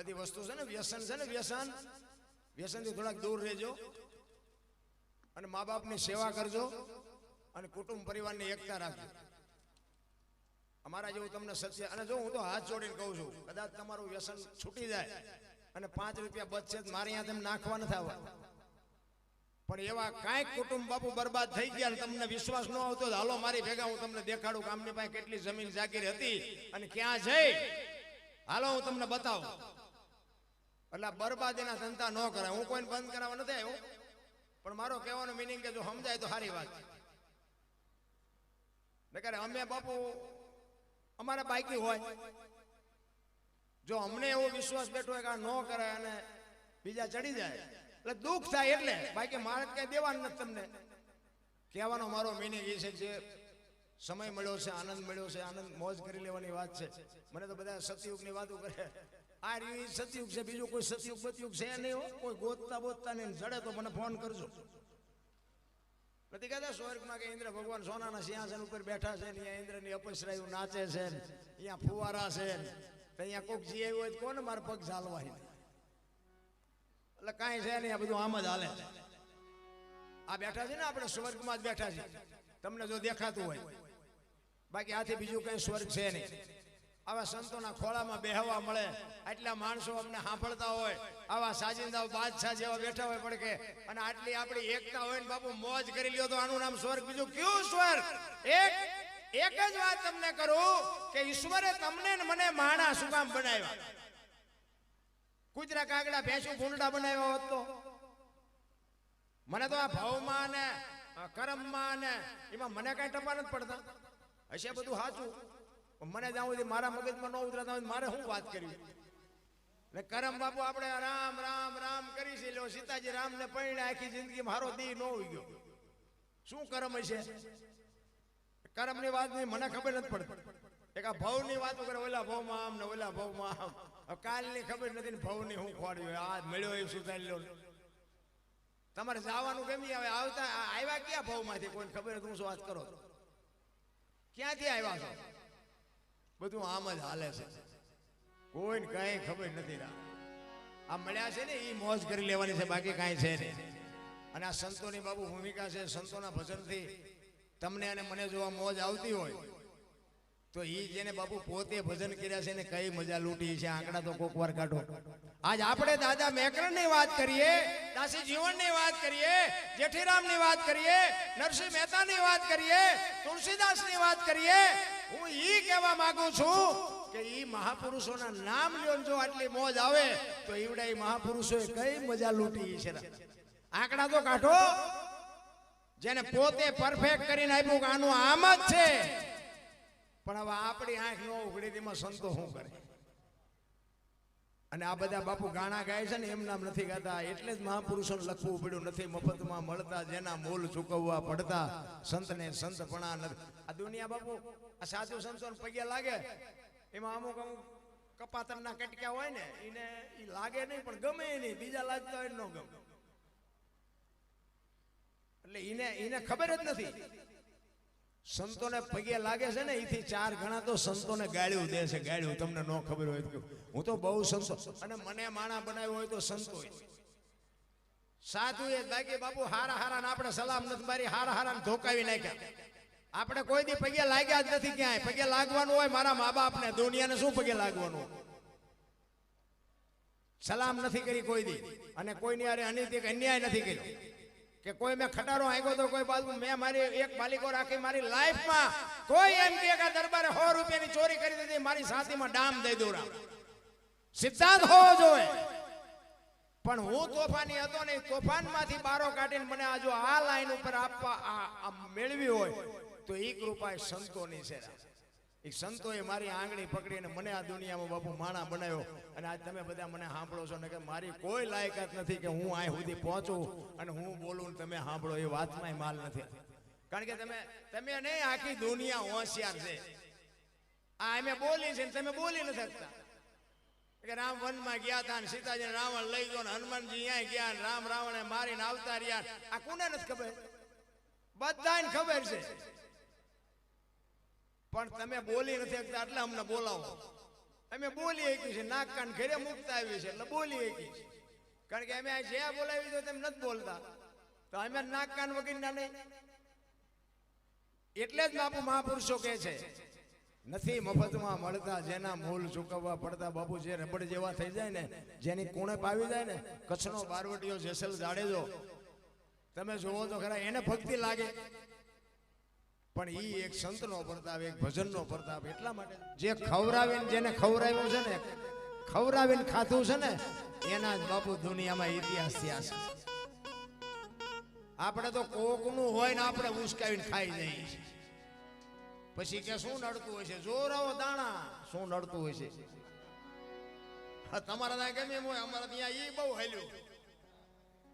બધી વસ્તુ છે ને, વ્યસન છે ને, વ્યસન. વ્યસનથી થોડાક દૂર રહેજો અને મા બાપની સેવા કરજો અને કુટુંબ પરિવારની એકતા રાખજો. અમારા જેવું તમને સત્ય અને જો હું તો હાથ જોડીને કહું છું, કદાચ તમારું વ્યસન છૂટી જાય અને પાંચ રૂપિયા બચશે મારે અહીંયા તેમ નાખવા નથી આવવા. પણ એવા કાંઈક કુટુંબ બાપુ બરબાદ થઈ ગયા તમને વિશ્વાસ ન આવતો હાલો, મારી ભેગા હું તમને દેખાડું કે આમની પાસે કેટલી જમીન, જાગીર હતી અને ક્યાં જઈ? હાલો, હું તમને બતાવું. એટલે બરબાદીના ધંધા ન કરાય. હું કોઈને બંધ કરાવવા નથી આવ્યો. પણ મારો કહેવાનો મિનિંગ કે જો સમજાય તો સારી વાત નકર અમે બાપુ, અમારા બાઈકી હોય. જો અમને એવો વિશ્વાસ બેઠો હોય કે આ ન કરાય અને બીજા ચડી જાય, એટલે દુઃખ થાય એટલે. બાકી મારે કઈ દેવાનું નથી તમને. કહેવાનો મારો મિનિંગ એ છે જે સમય મળ્યો છે, આનંદ મળ્યો છે, આનંદ મોજ કરી લેવાની વાત છે. મને તો બધા સતયુગની વાતો કરે. આ રહ્યું સતયુગ છે, બીજું કોઈ સતયુગ, બતયુગ છે નહીં હો. કોઈ ગોતતા બોતતા નહીં. જડે તો મને ફોન કરજો. નથી કહેતા સ્વર્ગમાં કે ઇન્દ્ર ભગવાન સોનાના સિંહાસન ઉપર બેઠા છે ને અહીંયા ઇન્દ્રની અપસરાયું નાચે છે અહીંયા ફુવારા છે અહીંયા કોક જી હોય કોને મારા પગ ઝાલવા એટલે કાંઈ છે નહીં, આ બધું આમ જ હાલે. આ બેઠા છે ને આપણે સ્વર્ગમાં જ બેઠા છે. તમને જો દેખાતું હોય. બાકી આથી બીજું કઈ સ્વર્ગ છે નહીં. આવા સંતોના ખોળામાં બેહવા મળે. આટલા માણસો અમને સાંભળતા હોય. આવા સાજિંદા બાદશાહ જેવા બેઠા હોય પડકે અને આટલી આપણી એકતા હોય ને બાપુ, મોજ કરી લ્યો તો આનું નામ સ્વર્ગ, બીજું કયું સ્વર્ગ? એક એક જ વાત તમને કરું કે ઈશ્વરે તમને ને મને માણા સુકામ કામ બનાવ્યા. કુતરા કાગડા ભેંસું ભૂંડા બનાવ્યા હોત તો. મને તો આ ભાવમાં ને કરમમાં ને, એમાં મને કઈ ટપા નથી પડતા. હશે બધું સાચું. પણ મને જાઉં સુધી મારા મગજમાં ન ઉતરતા હોય મારે શું વાત કરવી? ને કરમ બાપુ, આપણે રામ રામ રામ કરી છે. લ્યો, સીતાજી રામને પરિણે આખી જિંદગી મારો દી ન હોઈ ગયો. શું કરમ હશે? કરમની વાત નહીં, મને ખબર નથી પડતી. એક આ ભવની વાતો કરે ઓલા ભવમાં આમ ને ઓલા ભવમાં આમ. કાલ કાલની ખબર નથી ને ભવની હું ખોડ્યું આ મળ્યો એ સુધારી લો તમારે જવાનું ગમી આવે? આવતા આવ્યા ક્યાં ભાવમાંથી કોઈને ખબર નથી હું શું વાત કરો? ક્યાંથી આવ્યા છો? બધું આમ જ હાલે છે. કોઈને કઈ ખબર નથી રા. આ મળ્યા છે ને એ મોજ કરી લેવાની છે, બાકી કાંઈ છે નહીં. અને આ સંતોની બાબુ ભૂમિકા છે, સંતોના ભજનથી તમને અને મને જોવા મોજ આવતી હોય તો એ જેને બાપુ પોતે ભજન કર્યા છે ને કઈ મજા લૂંટી છે? આંકડા તો કોક વાર કાઢો. આજ આપણે દાદા મેકરણની વાત કરીએ, દાસી જીવનની વાત કરીએ જેઠીરામની વાત કરીએ, નરસિંહ મહેતા ની વાત કરીએ તુલસીદાસની વાત કરીએ. હું ઈ કહેવા માંગુ છું કે ઈ મહાપુરુષોના નામ લ્યો જો આટલી મોજ આવે, તો એવડે એ મહાપુરુષોએ કઈ મજા લૂંટી છે? આંકડા તો કાઢો. જેને પોતે પરફેક્ટ કરીને આપ્યું કે આનું આમ જ છે. પણ હવે આપણી આંખ ન ઉઘડી તેમાં સંતો શું કરે? અને આ બધા બાપુ ગાણા ગાય છે ને, એમ નામ નથી ગાતા. એટલે જ મહાપુરુષોને લખવું પડ્યું. નથી મફતમાં મળતા, જેના મૂલ ચૂકવવા પડતા. સંતને સંતપણા નથી આ દુનિયા બાપુ, આ સાધુ સંતોને પગે લાગે. એમાં અમુક અમુક કપાતરના કટક્યા હોય ને, એને એ લાગે નહીં, પણ ગમે નહીં. બીજા લાગતા હોય ન ગમે. એટલે એને એને ખબર જ નથી. સંતોને પગે લાગે છે ને એથી ચાર ગણા તો સંતોને ગાળ્યું દે છે, ગાળ્યું. તમને ન ખબર હોય તો હું તો બહુ સંતો. અને મને માણા બનાવ્યો હોય તો સંતો સાધુ એ બાકી બાપુ, હારા હારા આપણે સલામ નથી મારી, હારા હારા ધોકાવી નાખ્યા. આપણે કોઈ દી પગે લાગ્યા જ નથી ક્યાંય. પગે લાગવાનું હોય મારા મા બાપને દુનિયાને શું પગે લાગવાનું? સલામ નથી કરી કોઈ દી. અને કોઈની અરે અનૈતિક અન્યાય નથી કર્યો. કે કોઈ મેં ખટારો આગ્યો તો કોઈ બાજુ મેં મારી એક બાલિકો રાખી મારી લાઈફમાં કોઈ એમ કે દરબારે સો રૂપિયાની ચોરી કરી દીધી, મારી સાથીમાં ડામ દઈ દઉં સિદ્ધાંત હોવો જોઈએ. પણ હું તોફાની હતો ને, તોફાનમાંથી બારો કાઢીને મને આ જો આ લાઈન ઉપર આપવા આ મેળવી હોય, તો એ કૃપા સંતોની છે એ સંતોએ મારી આંગળી પકડીને મને આ દુનિયામાં બાપુ માણા બનાવ્યો. અને આજ તમે બધા મને સાંભળો છો ને કે મારી કોઈ લાયકાત નથી કે હું અહીં સુધી પહોંચું અને હું બોલું તમે સાંભળો, એ વાતમાં માલ નથી. કારણ કે તમે તમે નહીં આખી દુનિયા હોશિયાર છે. આ અમે બોલી છે તમે બોલી નથી શકતા. કે રામ વનમાં ગયા હતા ને સીતાજી રાવણ લઈ ગયો ને હનુમાનજી અહીંયા ગયા ને રામ રાવણે મારીને આવતા રહ્યા. આ કોને નથી ખબર? બધાને ખબર છે. પણ તમે બોલી નથી શકતા, એટલે અમને બોલાવો. અમે બોલી શકી છે નાક કાન ઘરે મુકતા આવી છે એટલે બોલી શકી છે કારણ કે અમે જ્યાં બોલાવી તો તેમ નથી બોલતા. તો અમે નાક કાન વગરના નહીં. એટલે જ બાપુ મહાપુરુષો કહે છે, નથી મફતમાં મળતા જેના મૂળ ચૂકવવા પડતા બાપુ જે રબડ જેવા થઈ જાય ને, જેની કુણે પાવી જાય ને, કચ્છનો બારવટીઓ જેસલ જાડેજો. તમે જોવો તો ખરા એને ભક્તિ લાગે. પણ એ એક સંતનો પ્રતાપ એક ભજનનો પ્રતાપ એટલા માટે જે ખવરાવીને જેને ખવરાવ્યું છે ને ખવરાવીને ખાધું છે ને એના જ બાપુ દુનિયામાં ઇતિહાસ થયા છે. આપણે તો કોકનું હોય ને આપણે ઉશ્કાવીને ખાઈ જઈએ પછી કે શું નડતું હોય છે? જોરાવો દાણા. શું નડતું હોય છે? તમારા ત્યાં કેમ એમ હોય? અમારા ત્યાં એ બહુ હેલ્યું.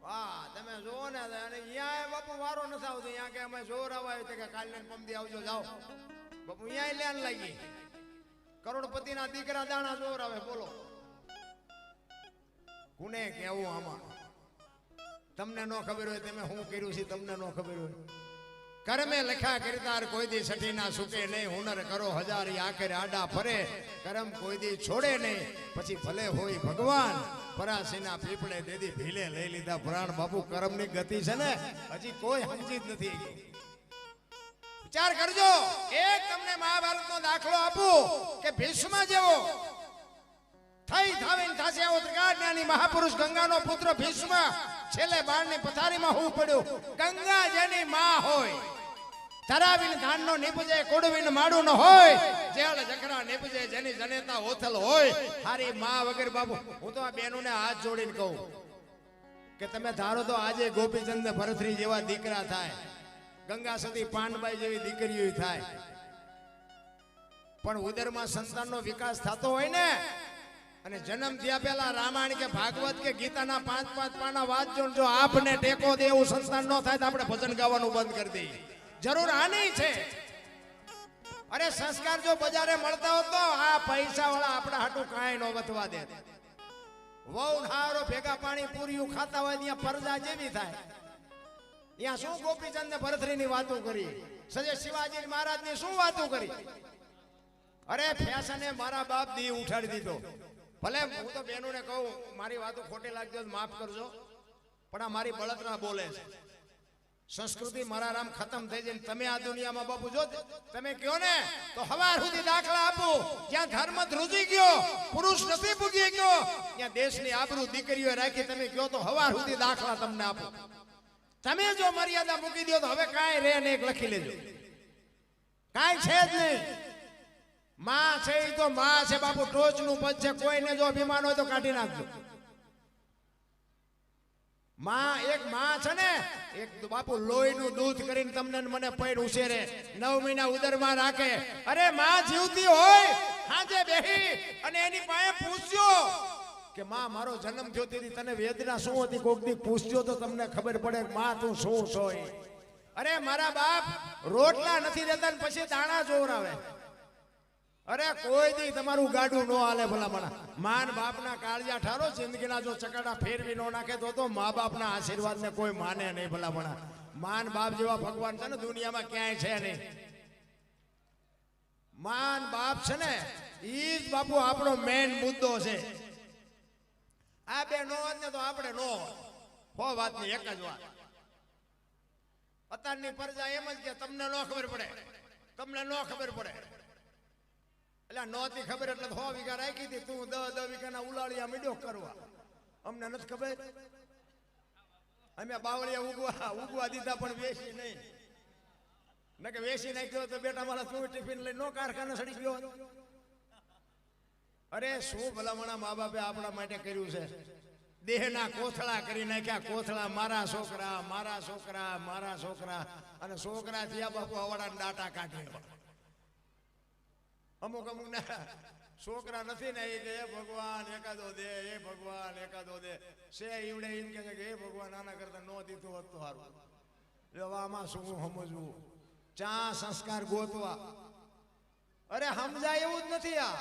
વાહ, તમે જોવો ને, અને અહીંયા બાપુ વારો નથી આવતો. અહીંયા કે અમે જોર આવ્યો કે કાલ ને પમદી આવજો, જાઓ. બાપુ, અહીંયા લેન લાગી. કરોડપતિના દીકરા દાણા જોર આવે, બોલો. કોને કેવું આમાં? તમને ન ખબર હોય, તમે શું કર્યું છે, તમને ન ખબર હોય. કર્મે લખ્યા કિરદાર કોઈ દી સઠી ના સુકે નહીં, હુનર કરો હજાર આખરે આડા ફરે, કરમ કોઈ દી છોડે નહીં. પછી ભલે હોય ભગવાન, પરાસીના પીપળે દેદી ભીલે લઈ લીધા. પ્રાણ બાપુ, કરમની ગતિ છે ને, હજી કોઈ સમજી નથી વિચાર કરજો એક તમને મહાભારતનો દાખલો આપું કે ભીષ્મ જેવો થઈ થાવીન થાશે આવો ત્રિકાળ જ્ઞાની મહાપુરુષ ગંગાનો પુત્ર ભીષ્મ. છેલ્લે બાળની પથારીમાં હું પડ્યું. ગંગા જેની માં હોય. ધરાવીને ધાનનો નિપજે કોડવીને માડું ન હોય જેળ જકરા નીપજે, જેની જનેતા ઓથલ હોય. હારી માં વગર બાબુ હું તો આ બેનોને હાથ જોડીને કહું કે તમે ધારો તો આજે ગોપીચંદ ભરથરી જેવા દીકરા થાય. ગંગા સતી પાનબાઈ જેવી દીકરીઓ થાય. પણ ઉદરમાં સંતાનનો વિકાસ થતો હોય ને, અને જન્મ થયા પહેલા રામાયણ કે ભાગવત કે ગીતાના પાંચ પાંચ પાના વાંચજો જો આપને ટેકો દે એવું સંતાન ન થાય તો આપણે ભજન ગાવાનું બંધ કરી દઈએ. જરૂર આની છે. અરે સંસ્કાર જો બજારે મળતા હોત તો આ પૈસા વાળા આપણા હાટું કાંઈ નો વધવા દે. વહુ હારો ભેગા પાણી પૂર્યું ખાતા હોય ત્યાં પરજા જેવી થાય. ત્યાં શું ગોપીચંદ ને ભરતરીની વાતો કરી? સજે શિવાજી મહારાજની શું વાતો કરી? અરે ફેશને મારા બાપ દી ઉઠાડી દીધો. ભલે હું તો બહેનોને કહું, મારી વાતો ખોટી લાગજો માફ કરજો. પણ આ મારી બળતરા બોલે છે. સંસ્કૃતિ મારા રામ ખતમ થઈ જાય તમે આ દુનિયામાં બાપુ જો તમે કયો ને, તો હવાર સુધી દાખલા આપો. જ્યાં ધર્મ ધ્રુજી ગયો, પુરુષ નથી પૂગી ગયો, ત્યાં દેશની આબરૂ દીકરીઓ રાખી તમે કયો તો હવાર સુધી દાખલા તમને આપો. તમે જો મર્યાદા મૂકી દો તો હવે કાંઈ રે ને એક લખી લેજો. કાંઈ છે જ નહીં. માં છે એ તો માં છે બાપુ, ટોચનું પદ છે, કોઈને જો અભિમાન હોય તો કાઢી નાખજો. માં એક માં છે ને, એક બાપુ લોહીનું દૂધ કરીને તમને મને પૈડ ઉછેરે. નવ મહિના ઉદરમાં રાખે. અરે માં જીવતી હોય, હાજે બેહી અને એની પાસે પૂછ્યો કે માં, મારો જન્મ થયો તેથી તને વેદના શું હતી? કોક દી પૂછ્યો તો તમને ખબર પડે માં તું શું છો. અરે મારા બાપ, રોટલા નથી દેતા પછી દાણા જોવરાવે. અરે, કોઈ દી તમારું ગાડું નો હાલે ભલામણા. માન બાપના કાળજા ઠારો, જિંદગીના જો ચકાડા ફેરવી નો નાખે તો તો મા બાપના આશીર્વાદ ને કોઈ માને નહીં ભલામણા. માન બાપ જેવા ભગવાન છે ને, દુનિયામાં ક્યાંય છે નહીં. માન બાપ છે ને ઈ જ બાપુ આપણો મેઇન મુદ્દો છે. આ બે નો હોત તો આપણે નો હો વાતની એક જ વાત. અત્યારની પ્રજા એમ જ કે, તમને ન ખબર પડે. તમને ન ખબર પડે. એટલે નહોતી ખબર એટલે હો વીઘા રાખી હતી તું દસ દસ વીઘાના ઉલાળિયા મીડો કરવા. અમને નથી ખબર. અમે બાવળિયા ઉગવા ઉગવા દીધા પણ વેસી નહીં. ન કે વેસી નાખ્યો તો બેટા મારા તું ટિફિન લઈ નો કારખાને સડી ગયો અરે શું ભલામણા મા બાપે આપણા માટે કર્યું છે? દેહના કોથળા કરી નાખ્યા. કોથળા મારા છોકરા મારા છોકરા મારા છોકરા. અને છોકરા થયા બાપુ હવાડા ડાટા કાઢી. અમુક અમુક ના. છોકરા નથી ને એ કે, હે ભગવાન, એકાદો દે, હે ભગવાન, એકાદો દે. સે ઈવડે એમ કે હે ભગવાન, આના કરતા નો દીધું હોત તો સારું. આમાં શું સમજવું? ચા સંસ્કાર ગોતવા. અરે સમજાય એવું જ નથી આ.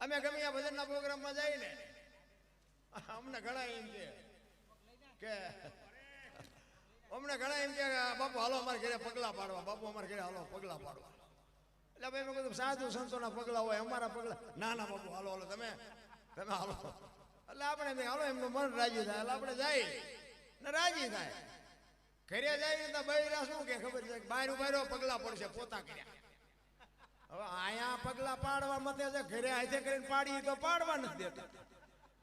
અમે ગમે આ ભજનના પ્રોગ્રામમાં જઈએ ને, અમને ઘણા એમ કે કે અમને ઘણા એમ કે, બાપુ, હાલો અમારે ઘરે પગલા પાડવા, બાપુ અમારે ઘરે હાલો પગલા પાડવા. એટલે ભાઈ મેં કીધું, સાધુ સંતોના પગલા હોય, અમારા પગલા. ના ના, બાપુ, હાલો હાલો, તમે તમે હાલો. એટલે આપણે હાલો, એમનું મન રાજી થાય. એટલે આપણે જાય. ને રાજી થાય. ઘરે જાય તો બૈરા શું કે ખબર છે? બાયરો બાયરો પગલા પડશે, પોતા કર્યા. હવે અહીંયા પગલા પાડવા મતે છે, ઘરે હાથે કરીને પાડી તો પાડવા નથી દેતા.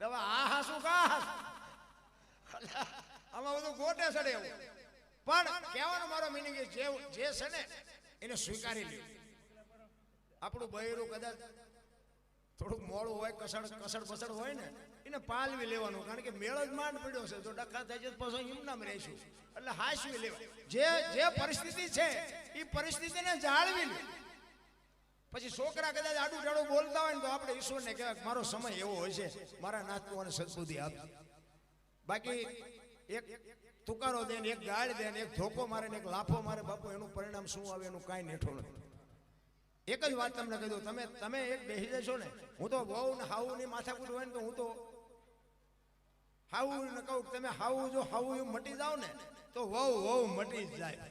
હવે આ હા શું કા આમાં બધું ગોટે સડે એવું. પણ કહેવાનો મારો મિનિંગ જે છે ને, એને સ્વીકારી લે આપણું બહેરું કદાચ થોડુંક મોડું હોય, કસડ કસડ પસડ હોય ને, એને પાલવી લેવાનું. કારણ કે મેળ જ માંડ પડ્યો છે. તો ડખા થઈ જાય પછી એમનામ રહીશું. એટલે હાસવી લેવા. જે જે પરિસ્થિતિ છે એ પરિસ્થિતિને જાળવી લે. પછી છોકરા કદાચ આડું ટાડું બોલતા હોય ને તો આપણે ઈશ્વરને કહેવાય મારો સમય એવો હોય છે. મારા નાતનું અને સદબુદ્ધિ આપ. બાકી એક તુકારો દે ને એક ગાળ દે ને એક ધોકો મારે ને એક લાફો મારે, બાપુ, એનું પરિણામ શું આવે, એનું કાંઈ નેઠો નથી. એક જ વાત તમને કહી દઉં, તમે તમે એક બેસી જશો ને, હું તો બહુ ને હાવું ની માથાકૂટ હોય ને તો હું તો હાવું ને કહું તમે હાવું જો, હાવું એવું મટી જાવ ને, તો વહુ વહુ મટી જાય.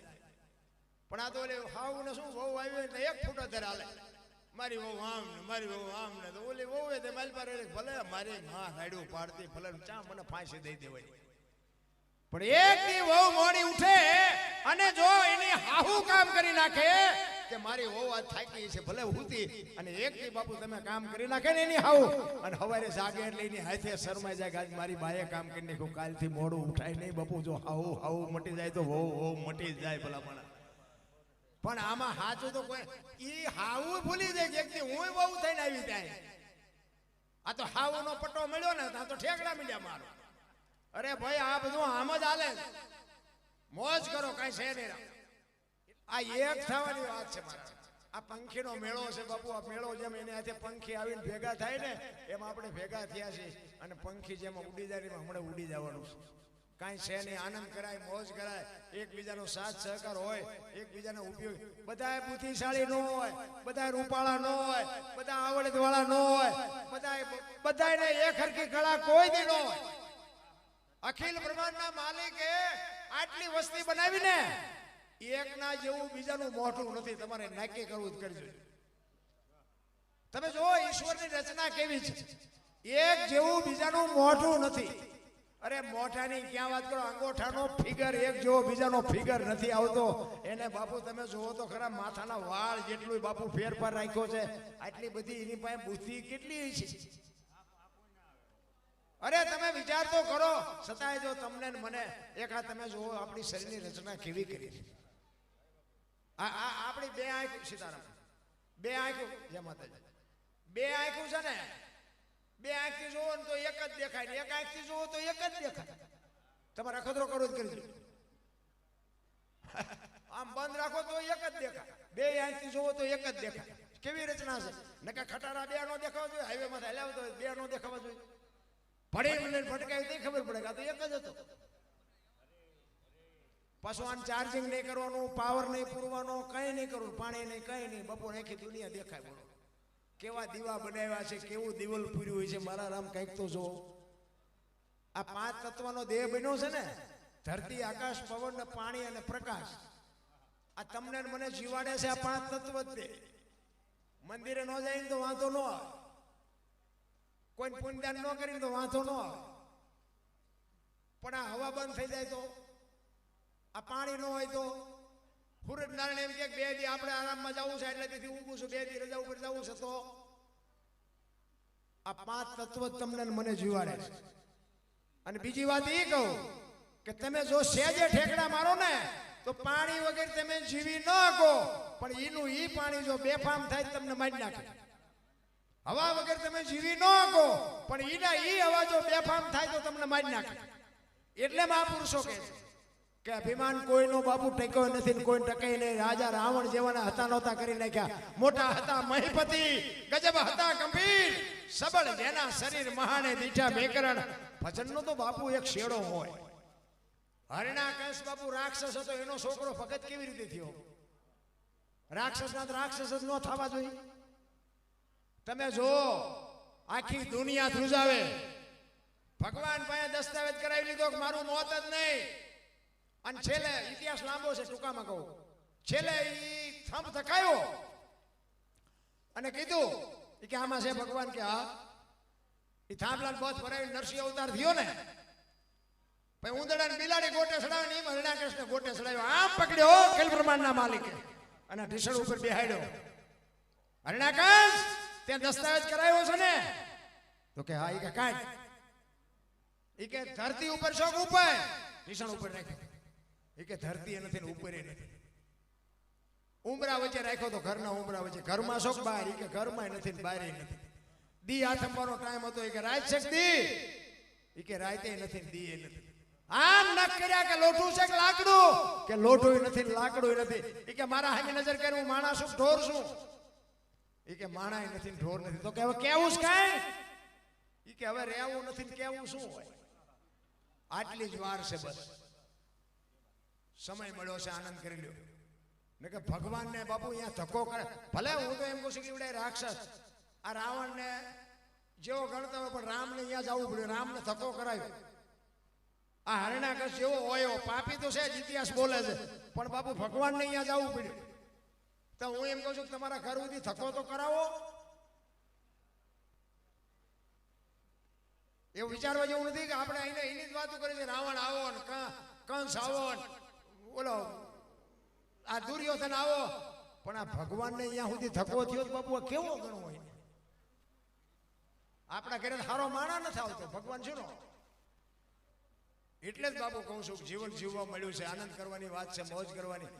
પણ આ તો ઓલે હાવું ને શું, વહુ આવ્યો એટલે એક ફૂટો અત્યારે હાલે. મારી વહુ આમ ને મારી વહુ આમ ને તો ઓલી વહુ તે મારી પાસે ભલે મારી માં હાડ્યું પાડતી, ભલે ચા મને ફાંસી દઈ દેવાય પણ એક દી વહુ મોડી ઉઠે અને જો એની હાહુ કામ કરી નાખે કે મારી વહુ થાકી છે, ભલે હુતી. અને એક થી બાપુ તમે કામ કરી નાખે ને એની હાવ. અને હવારે જાગે એટલે એની હાથે શરમાઈ જાય આજ મારી બાએ કામ કરી નાખ્યું, કાલથી મોડું ઉઠાય નહીં બાપુ. જો હાવ હાવ મટી જાય તો વહુ વહુ મટી જાય ભલા મને પણ આમાં હાચું તો કોઈ ઈ હાવું ભૂલી જાય કે એકથી હું બહુ થઈને આવી જાય. આ તો હાવુનો પટ્ટો મળ્યો ને, આ તો ઠેકડા મળ્યા મારો. અરે ભાઈ, આ બધું આમ જ હાલે મોજ કરો, કઈ છે નહીં. આ એક થવાની વાત છે મારા. આ પંખીનો મેળો છે બાપુ આ મેળો જેમ એને હાથે પંખી આવીને ભેગા થાય ને એમ આપણે ભેગા થયા છીએ અને પંખી જેમ ઉડી જાય એમાં હમણાં ઉડી જવાનું છે. કાંઈ છે નહીં આનંદ કરાય મોજ કરાય એકબીજાનો સાથ સહકાર હોય એકબીજાનો ઉપયોગ. બધા બુદ્ધિશાળી ન હોય બધા રૂપાળા ન હોય બધા આવડતવાળા ન હોય બધા બધાને એક હરખી કળા કોઈ દી ન હોય. અખિલ બ્રહ્માંડના માલિકે આટલી વસ્તી બનાવીને એકના જેવું બીજાનું મોઢું નથી, તમારે નક્કી કરવું જ કરજો. તમે જો ઈશ્વરની રચના કેવી છે. એક જેવું બીજાનું મોઢું નથી. અરે, મોઢાની ક્યાં વાત કરો? અંગોઠાનો ફિગર, એક જેવો બીજાનો ફિગર નથી આવતો. એને બાપુ, તમે જુઓ તો ખરા માથાના વાળ જેટલું બાપુ ફેરફાર રાખ્યો છે, આટલી બધી એની પાસે બુદ્ધિ કેટલી છે? અરે, તમે વિચાર તો કરો. છતાંય જો તમને મને, એકા તમે જુઓ, આપણી શરીરની રચના કેવી કરી છે. આ આ આપણી બે આંખ સીતારામ. બે આંખ. જય માતાજી. બે આંખું છે ને બે આંખથી જોવો ને તો એક જ દેખાય ને એક આંખથી જોવો તો એક જ દેખાય. તમારે અખતરો કરો જ કરી આમ બંધ રાખો તો એક જ દેખાય. બે આંખથી જોવો તો એક જ દેખાય. કેવી રચના છે? નકા ખટારા બે નો દેખાવા જોઈએ હાઈવે માં હલાવતો બે નો દેખાવા જોઈએ. ભણે મને ભટકાય તો ખબર પડે કે આ તો એક જ હતો. પાછું આને ચાર્જિંગ નહીં કરવાનું પાવર નહીં પૂરવાનો, કંઈ નહીં કરવું, પાણી નહીં, કંઈ નહીં. બપોર આખી દુનિયા દેખાય બોલો. કેવા દીવા બનાવ્યા છે, કેવું દિવલ પૂર્યું હોય છે, મારા રામ કંઈક તો જો આ પાંચ તત્વનો દેહ બન્યો છે ને, ધરતી, આકાશ, પવન, પાણી અને પ્રકાશ. આ તમને મને જીવાડે છે આ પાંચ તત્વ જ તે. મંદિરે ન જાય તો વાંધો ન આવે. કોઈ પુણ્યદાન ન કરીને તો વાંધો ન આવે. પણ આ હવા બંધ થઈ જાય તો? આ પાણી ન હોય તો સૂરજ નારાયણ એમ કે બે દી આપણે આરામમાં જવું છે, એટલે તેથી ઊભું છું, બે દી રજા ઉપર જવું છે તો આ પાંચ તત્વ તમને મને જીવાડે છે. અને બીજી વાત એ કહું કે તમે જો સેજે ઠેકડા મારો ને, તો પાણી વગર તમે જીવી ન શકો. પણ એનું ઈ પાણી જો બેફામ થાય તમને મારી નાખે. હવા વગર તમે જીવી ન શકો, પણ એના ઈ હવા જો બેફામ થાય તો તમને મારી નાખે. એટલે મહાપુરુષો કહે છે. કે અભિમાન કોઈનો બાપુ ટક્યો નથી ને કોઈ ટકે નહીં. રાજા રાવણ જેવાના હતા નહોતા કરી નાખ્યા. મોટા હતા મહીપતિ, ગજબ હતા ગંભીર. સબળ જેના શરીર મહાને દીઠા મેકરણ ભજનનો તો બાપુ એક શેડો હોય. હરણા કંસ બાપુ રાક્ષસ હતો, એનો છોકરો ભગત કેવી રીતે થયો? રાક્ષસના તો રાક્ષસ જ ન થવા જોઈએ. તમે જો, આખી દુનિયા ધ્રુજાવે. ભગવાન પાસે દસ્તાવેજ કરાવી લીધો કે મારું મોત જ નહીં. અને છેલ્લે ઇતિહાસ લાંબો છે, ટૂંકામાં કહું. છેલ્લે ઈ થંભ થકાયો અને કીધું કે આમાં છે ભગવાન કે હા. એ થાંભલા બધ ભરાવી નરસિંહ અવતાર થયો ને. પછી ઉંદરડા બિલાડી ગોટે ચડાવે ને એમ હરણાકૃષ્ણ ગોટે ચડાવ્યો આમ પકડ્યો ખેલ બ્રહ્માંડના માલિકે. અને ઢીસણ ઉપર બેહાડ્યો. હરણાકશ તે દસ્તાવેજ કરાયો છે ને. તો કે હા, ઈ કે કાંઈ. ઈ કે ધરતી ઉપર શોખ ઉપર. ઢીસણ ઉપર રાખ્યો. ઈ કે ધરતી એ નથી ને ઉપર નથી ઉમરા વચ્ચે રાખ્યો તો ઘરના ઉમરા વચ્ચે. ઘરમાં શોખ બહાર, એ કે ઘરમાં નથી ને બહાર નથી. દી આથમવાનો ટાઈમ હતો, એ કે રાત શક્તિ. એ કે રાતે નથી દી એ નથી. આમ નક કર્યા કે લોઠું છે કે લાકડું? કે લોઠું નથી લાકડું નથી એ કે મારા હામી નજર કરી હું માણસ છું ઢોર છું? એ કે માણા નથી ઢોર નથી. તો કે હવે કેવું છે કાંઈ? એ કે હવે રહેવું નથી કેવું શું હોય? આટલી જ વાર છે બસ. સમય મળ્યો છે, આનંદ કરી લ્યો. ને કે ભગવાનને બાપુ અહીંયા ધક્કો કરે. ભલે હું તો એમ કહું છું કે એવડે રાક્ષસ. આ રાવણને જેવો ગણતો હોય પણ રામને અહીંયા જવું પડ્યું. રામને ધક્કો કરાયો. આ હરણાકશ જેવો હોય પાપી તો છે જ, ઇતિહાસ બોલે છે. પણ બાપુ ભગવાનને અહીંયા જવું પડ્યું. તો હું એમ કહું છું કે તમારા ઘર સુધી ધક્કો તો કરાવો. એવું વિચારવા જેવું નથી કે આપણે અહીંને એની જ વાતો કરી છે રાવણ આવો ને કંસ આવો બોલો, આ દુર્યોધન આવો. પણ આ ભગવાનને અહીંયા સુધી ધક્કો થયો બાપુ કેવો ગણો હોય આપણા ઘરે સારો માણા નથી આવતો, ભગવાન શું એટલે જ બાપુ કહું છું જીવન જીવવા મળ્યું છે, આનંદ કરવાની વાત છે, મોજ કરવાની.